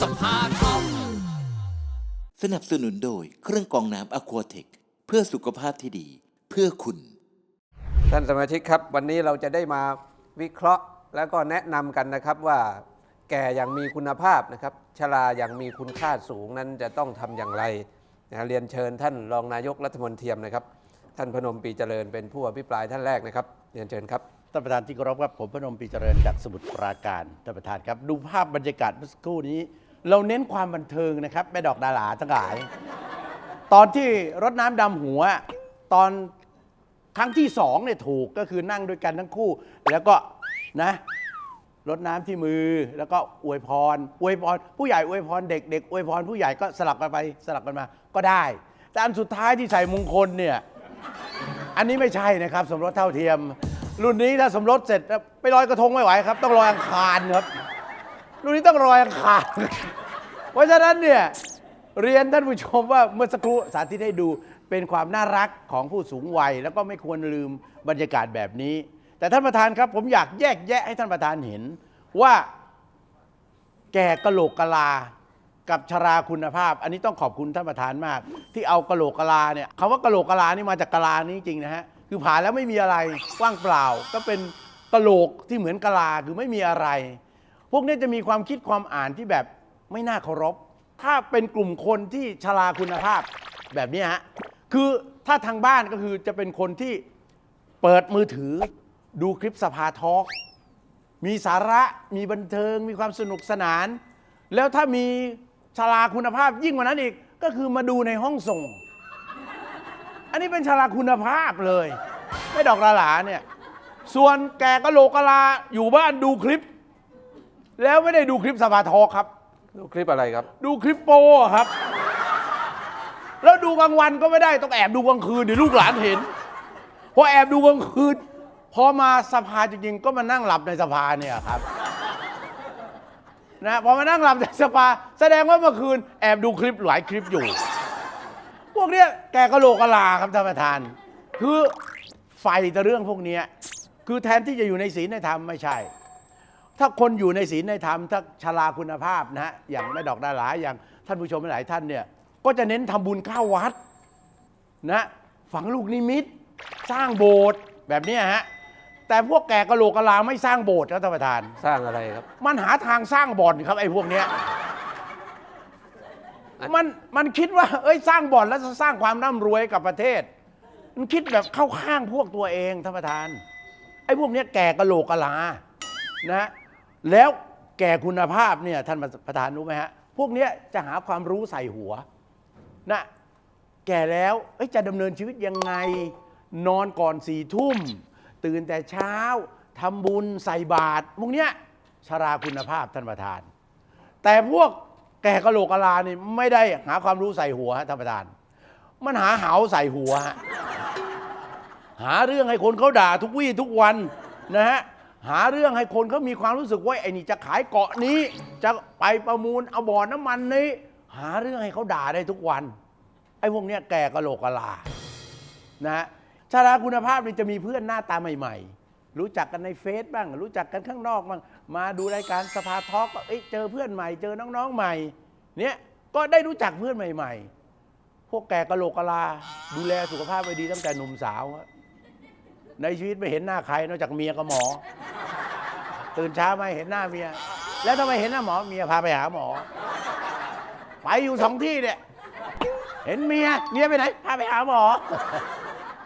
สภาท็อปสนับสนุนโดยเครื่องกรองน้ำอควาเทคเพื่อสุขภาพที่ดีเพื่อคุณ ท่านสมาชิกครับ วันนี้เราจะได้มาวิเคราะห์แล้วก็แนะนำกันนะครับว่าแก่อย่างมีคุณภาพนะครับชราอย่างมีคุณค่าสูงนั้นจะต้องทำอย่างไรนะเรียนเชิญท่านรองนายกรัฐมนตรีนะครับ ท่านพนมปรีเจริญเป็นผู้อภิปรายท่านแรกนะครับ เรียนเชิญครับ ท่านประธานที่เคารพครับผมพนมปรีเจริญจากสมุทรปราการท่านประธานครับ ดูภาพบรรยากาศเมื่อสักครู่นี้ เราเน้นความบันเทิงนะครับแม่ดอกดาราทั้งหลาย ตอนที่รดน้ำดำหัว ตอนครั้งที่สองเนี่ยถูกก็คือนั่งด้วยกันทั้งคู่ แล้วก็นะรดน้ำที่มือแล้วก็อวยพร อวยพร ผู้ใหญ่อวยพรเด็กเด็กอวยพรผู้ใหญ่ก็สลับกันไปสลับกันมาก็ได้ แต่อันสุดท้ายที่ใส่มงคลเนี่ย อันนี้ไม่ใช่นะครับ สมรสเท่าเทียม รุ่นนี้ถ้าสมรสเสร็จไปลอยกระทงไม่ไหวครับ ต้องลอยอังคารครับ รุ่นนี้ต้องลอยอังคารเพราะฉะนั้นเนี่ยเรียนท่านผู้ชมว่าเมื่อสักครู่สาธิตให้ดูเป็นความน่ารักของผู้สูงวัย แล้วก็ไม่ควรลืมบรรยากาศแบบนี้ แต่ท่านประธานครับ ผมอยากแยกแยะให้ท่านประธานเห็น ว่าแก่กะโหลกกะลา กับชราคุณภาพ อันนี้ต้องขอบคุณท่านประธานมาก ที่เอากะโหลกกะลาเนี่ยคำว่ากะโหลกกะลานี่มาจากกะลานี่จริงนะฮะคือผ่าแล้วไม่มีอะไรว่างเปล่า ก็เป็นกะโหลกที่เหมือนกะลาคือไม่มีอะไร พวกนี้จะมีความคิดความอ่านที่แบบไม่น่าเคารพ ถ้าเป็นกลุ่มคนที่ชราคุณภาพแบบนี้ฮะ คือถ้าทางบ้านก็คือจะเป็นคนที่เปิดมือถือดูคลิปสภาทอล์กมีสาระมีบันเทิง มีความสนุกสนาน แล้วถ้ามีชลาคุณภาพยิ่งกว่านั้นอีกก็คือมาดูในห้องส่ง อันนี้เป็นชลาคุณภาพเลย ไม่ดอกระหลาเนี่ย ส่วนแกกะโหลกกะลาอยู่บ้านดูคลิป แล้วไม่ได้ดูคลิปสภาทอครับ ดูคลิปอะไรครับ ดูคลิปโปอะครับ แล้วดูกลางวันก็ไม่ได้ต้องแอบดูกลางคืนเดี๋ยวลูกหลานเห็น พอแอบดูกลางคืน พอมาสภาจริงๆก็มานั่งหลับในสภาเนี่ยครับ นะพอมานั่งหลับในสภา แสดงว่าเมื่อคืนแอบดูคลิปหลายคลิปอยู่ พวกเนี้ยแกกะโหลกกะลาครับท่านประธาน คือไฟแต่เรื่องพวกเนี้ยคือแทนที่จะอยู่ในศีลในธรรมไม่ใช่ ถ้าคนอยู่ในศีลในธรรมถ้าชราคุณภาพนะฮะอย่างแม่ดอกดาราอย่างท่านผู้ชมหลายท่านเนี่ยก็จะเน้นทำบุญเข้าวัดนะฝังลูกนิมิต สร้างโบสถ์แบบเนี้ยฮะแต่พวกแก่กะโหลกกะลาไม่สร้างโบสถ์ครับท่านประธาน สร้างอะไรครับ มันหาทางสร้างบ่อนครับไอ้พวกเนี้ยมันมันคิดว่า เอ้ยสร้างบ่อนแล้วจะสร้างความร่ำรวยให้กับประเทศ มันคิดแบบเข้าข้างพวกตัวเองท่านประธาน ไอ้พวกเนี้ยแก่กะโหลกกะลานะ แล้วแก่คุณภาพเนี่ยท่านประธานรู้ไหมฮะ พวกเนี้ยจะหาความรู้ใส่หัวนะแก่แล้วจะดำเนินชีวิตยังไง นอนก่อนสี่ทุ่ม ตื่นแต่เช้าทำบุญใส่บาตรพวกเนี้ยชราคุณภาพท่านประธาน แต่พวกแก่กะโหลกกะลานี่ไม่ได้หาความรู้ใส่หัวฮะท่านประธาน มันหาเหาใส่หัว หาเรื่องให้คนเขาด่าทุกวี่ทุกวันนะฮะ หาเรื่องให้คนเขามีความรู้สึกว่าไอ้นี่จะขายเกาะนี้ จะไปประมูลเอาบ่อน้ำมันนี้ หาเรื่องให้เขาด่าได้ทุกวัน ไอ้พวกเนี้ยแก่กะโหลกกะลานะฮะชาราคุณภาพนี่จะมีเพื่อนหน้าตาใหม่ๆ รู้จักกันในเฟซบ้าง รู้จักกันข้างนอกบ้างมาดูรายการสภาทอล์กก็เอ้ยเจอเพื่อนใหม่ เจอน้องๆใหม่ เนี่ยก็ได้รู้จักเพื่อนใหม่ ๆ พวกแก่กะโหลกกะลา ดูแลสุขภาพไว้ดีตั้งแต่หนุ่มสาวอะ ในชีวิตไม่เห็นหน้าใครนอกจากเมียกับหมอ ตื่นเช้าไม่เห็นหน้าเมีย แล้วทำไมเห็นหน้าหมอเมียพาไปหาหมอ ไปอยู่สองที่เนี่ย เห็นเมียเมียไปไหนพาไปหาหมอ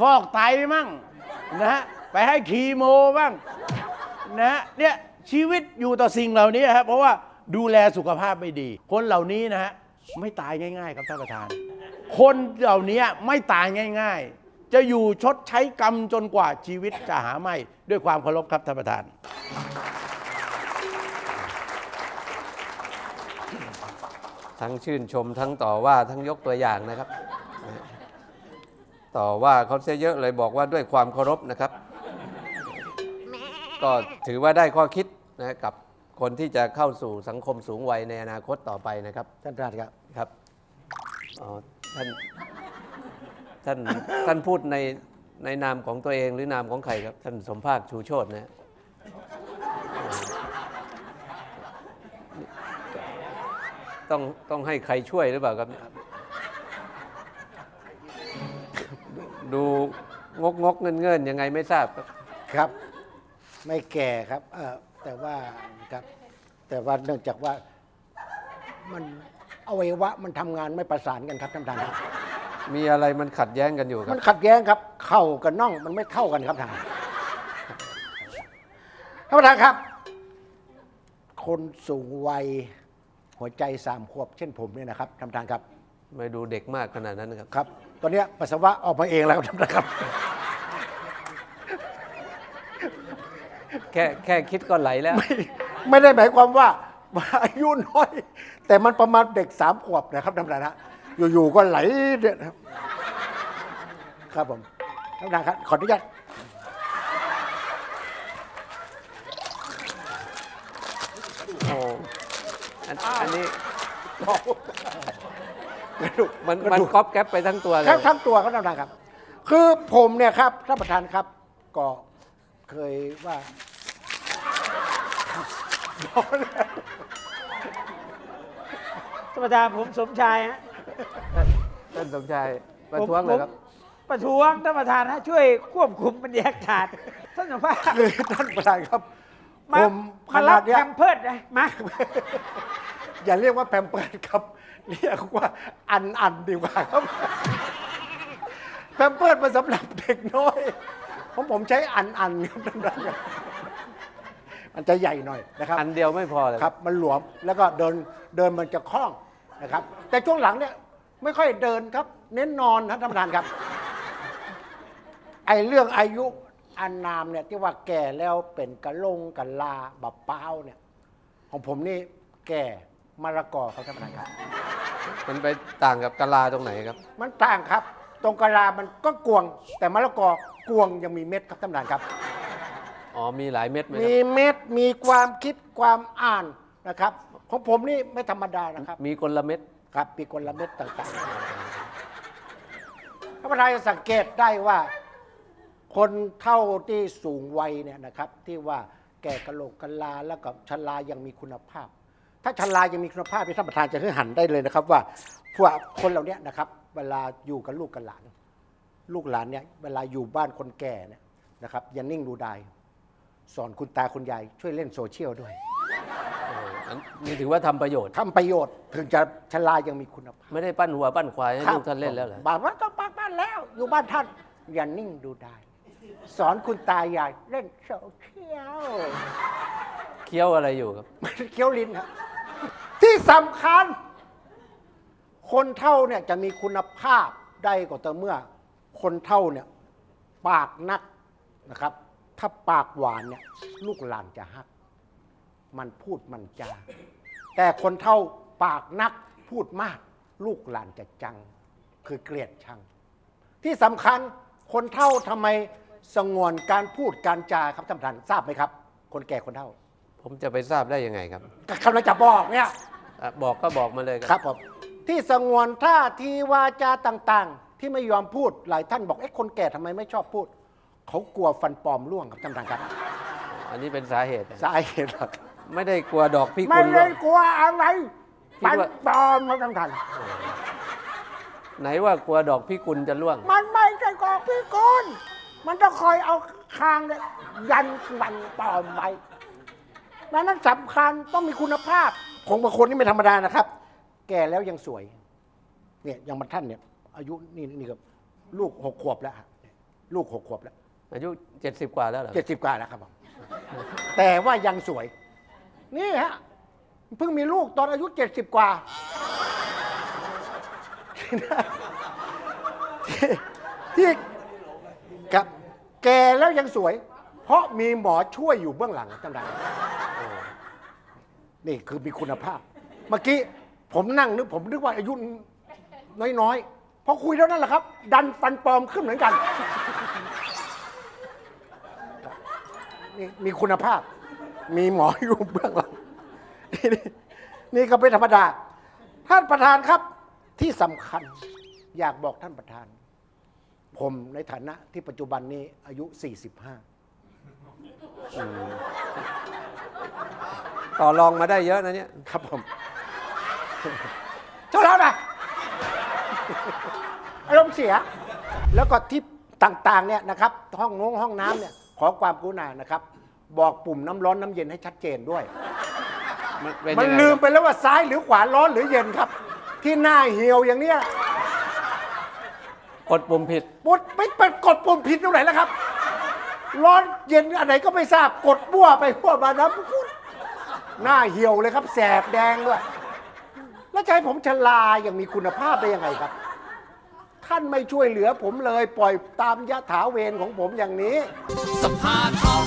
ฟอกไตมั่งนะฮะไปให้คีโมบ้างนะเนี่ยชีวิตอยู่ต่อสิ่งเหล่านี้ครับเพราะว่าดูแลสุขภาพไม่ดี คนเหล่านี้นะฮะไม่ตายง่าย ๆ ครับท่านประธาน คนเหล่านี้ไม่ตายง่าย ๆ จะอยู่ชดใช้กรรมจนกว่าชีวิตจะหาไม่ ด้วยความเคารพครับท่านประธาน ทั้งชื่นชมทั้งต่อว่าทั้งยกตัวอย่างนะครับ ต่อว่าเขาเสียเยอะเลยบอกว่าด้วยความเคารพนะครับ ก็ถือว่าได้ข้อคิดนะกับคนที่จะเข้าสู่สังคมสูงวัยในอนาคตต่อไปนะครับ ท่านประธานครับ ครับอ๋อท่าน ท่านท่านพูดในในนามของตัวเองหรือนามของใครครับ ท่านสมภาคชูโชตนะต้องต้องให้ใครช่วยหรือเปล่าครับ ดูงกงกเงินเงินๆยังไงไม่ทราบครับครับ ไม่แก่ครับเออแต่ว่านะครับ แต่ว่าเนื่องจากว่ามันอวัยวะมันทำงานไม่ประสานกันครับท่านประธานครับ มีอะไรมันขัดแย้งกันอยู่ครัมับ นขัดแย้งครับ เข่ากับน่องมันไม่เข้ากันครับท่านท่านประธานครับ คนสูงวัยหัวใจสามขวบเช่นผมเนี่ยนะครับท่านประธานครับ ไม่ดูเด็กมากขนาดนั้นนะครับ ครับ ตอนเนี้ยปัสสาวะออกมาเองแล้วครับท่านประธานครับ แค่แค่คิดก็ไหลแล้ว ไม่ได้หมายความว่าว่าอายุน้อย แต่มันประมาณเด็กสามขวบนะครับท่านประธานฮะ อยู่ๆก็ไหลเนี่ยนะครับ ครับผมท่านประธานครับขออนุญาตโอ้อันอันนี้กระดูกมันกระมันดูกก๊อปแก๊ปไปทั้งตัวเลยทั้งทั้งตัวครับท่านประธานครับ คือผมเนี่ยครับท่านประธานครับ ก็เคยว่าท่านประธานผมสมชายฮะ ท่านสมชายประท้วงเลยครับผมประท้วงท่านประธานฮะช่วยควบคุมบรรยากาศท่านสมภาพคือท่านประธานครับมาผมขมานารัดบเนี้แคยมเพิร์ดนะมา อย่าเรียกว่าแพมเพิร์ดครับ เรียกว่าอันอันดีกว่าครับแพมเพิร์ดมาสำหรับเด็กน้อยของผมใช้อันอันครับท่านประธานครับมันจะใหญ่หน่อยนะครับ อันเดียวไม่พอเลย ครับมันหลวมแล้วก็เดินเดินมันจะคล่อง นะครับ แต่ช่วงหลังเนี่ยไม่ค่อยเดินครับ เน้นนอนนะท่านประธานครับ ไอ้เรื่องอายุอานามเนี่ยที่ว่าแก่แล้วเป็นกะลงกะลาบับเป้าเนี่ย ของผมนี่แก่มะละกอครับท่านประธานครับ มันไปต่างกับกะลาตรงไหนครับ มันต่างครับ ตรงกะลามันก็กวง แต่มะละกอกวงยังมีเม็ดครับท่านประธานครับ อ๋อมีหลายเม็ดไหมคมีรับเม็ดมีความคิดความอ่านนะครับ ของผมนี่ไม่ธรรมดานะครับมีกลเม็ดครับมีกลเม็ดต่างๆท่านประธานจะสังเกตได้ว่า คนเท่าที่สูงวัยเนี่ยนะครับ ที่ว่าแก่กะโหลกกะลาแล้วก็ชรายังมีคุณภาพ ถ้าชรายังมีคุณภาพที่ท่านประธานจะให้หันได้เลยนะครับ ว่าพวกคนเหล่านี้นะครับ เวลาอยู่กับลูกกับหลาน ลูกหลานเนี่ยเวลาอยู่บ้านคนแก่เนี่ยนะครับอย่านิ่งดูดายสอนคุณตาคุณยายช่วยเล่นโซเชียลด้วยโอ้อั นนี่ถือว่าทำประโยชน์ ทำประโยชน์ถึงจะชรายังมีคุณภาพไม่ได้ปั้นหัวปั้นควายให้ครับลูกท่านเล่นแล้วเหรอบ้านว่าต้องปักบ้านแล้ว อยู่บ้านท่าน อย่านิ่งดูได้ สอนคุณตายายเล่นโซเชียลเคี้ยวอะไรอยู่ครับไม่ได้เคี้ยวลิ้นครับที่สำคัญ คนเท่าเนี่ยจะมีคุณภาพได้ก็ต่อเมื่อ คนเท่าเนี่ยปากนักนะครับ ถ้าปากหวานเนี่ยลูกหลานจะฮัก มันพูดมันจา แต่คนเท่าปากนักพูดมาก ลูกหลานจะจัง คือเกลียดชัง ที่สำคัญคนเท่าทำไมสงวนการพูดการจาครับท่านประธานทราบไหมครับ คนแก่คนเท่าผมจะไปทราบได้ยังไงครับกำลังจะบอกเนี่ยอะบอกก็บอกมาเลยครับผมที่สงวนท่าทีวาจาต่างๆ ที่ไม่ยอมพูดหลายท่านบอกเอ๊ะคนแก่ทำไมไม่ชอบพูด เขากลัวฟันปลอมร่วงครับท่านประธานครับ อันนี้เป็นสาเหตุสาเหตุหรอกไม่ได้กลัวดอกพิไม่กุลหรได้อก กลัวอะไรคิดฟันว่า ปลอมครับท่านประธานไหนว่ากลัวดอกพิกุลจะร่วง มันไม่ใช่กองพี่กลมันต้องคอยเอาคางเนี่ยยันฟันปลอมไว้ดังนั้นสำคัญต้องมีคุณภาพ ของบางคนนี่ไม่ธรรมดานะครับ แก่แล้วยังสวย เนี่ยอย่างมาท่านเนี่ย อายุนี่นี่ครับลูกหกขวบแล้วฮะลูกหกขวบแล้วอายุ 70 กว่าแล้วเหรอเจ็ดสิบกว่าแล้วครับผม แต่ว่ายังสวย นี่ฮะเพิ่งมีลูกตอนอายุเจ็ดสิบกว่าที่ที่กับแกแล้วยังสวย เพราะมีหมอช่วยอยู่เบื้องหลังจำได้นี่คือมีคุณภาพ เมื่อกี้ผมนั่งนึกผมนึกว่าอายุน้อยๆพอคุยแล้วนั่นแหละครับ ดันฟันปลอมขึ้นเหมือนกัน นี่มีคุณภาพ มีหมออยู่เบื้องหลังนี่นี่นี่ก็เป็นธรรมดา ท่านประธานครับที่สำคัญอยากบอกท่านประธาน ผมในฐานะที่ปัจจุบันนี้อายุ 45ต่อรองมาได้เยอะนะเนี่ย ครับผมชนแล้วนะอารมณ์เสีย แล้วก็ที่ต่างๆเนี่ยนะครับ ห้องน้องห้องน้ำเนี่ย ขอความกรุณานะครับ บอกปุ่มน้ำร้อนน้ำเย็นให้ชัดเจนด้วยเป็มันยังไงลืมไปแล้วว่าซ้ายหรือขวาร้อนหรือเย็นครับ ที่หน้าเหี่ยวอย่างเนี้ยกดปุ่มผิด ปุดไม่เป็นกดปุ่มผิดตรงไหนแล้วครับ ร้อนเย็นอันไหนก็ไม่ทราบกดมั่วไปมั่วมานะพุดหน้าเหี่ยวเลยครับ แสบแดงด้วยแล้วจะให้ผมชลาอย่างมีคุณภาพได้ยังไงครับ ท่านไม่ช่วยเหลือผมเลย ปล่อยตามยะถาเวรของผมอย่างนี้ สภาทอง